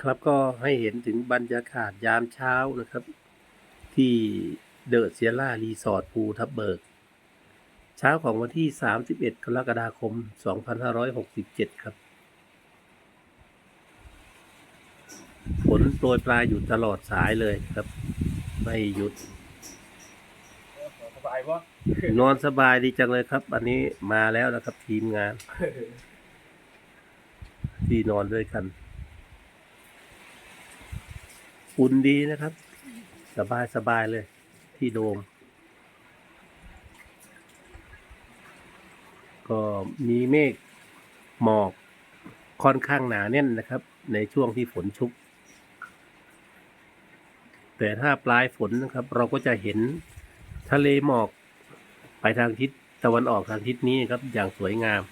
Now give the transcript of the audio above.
ครับก็ให้เห็นถึงบรรยากาศยามเช้านะครับ ที่เดอะเซียร่ารีสอร์ทภูทับเบิก เช้าของวันที่ 31 กรกฎาคม 2567 ครับฝนโปรยปลายอยู่ตลอดสายเลยครับ ไม่หยุด สบายปะนอนสบายดีจังเลยครับ อันนี้มาแล้วนะครับทีมงาน ที่นอนด้วยกัน อุ่นดีนะครับ สบายสบายเลย ที่โดม ก็มีเมฆหมอกค่อนข้างหนาแน่นนะครับ ในช่วงที่ฝนชุก แต่ถ้าปลายฝนนะครับ เราก็จะเห็นทะเลหมอกไปทางทิศตะวันออกทางทิศนี้ครับอย่างสวยงาม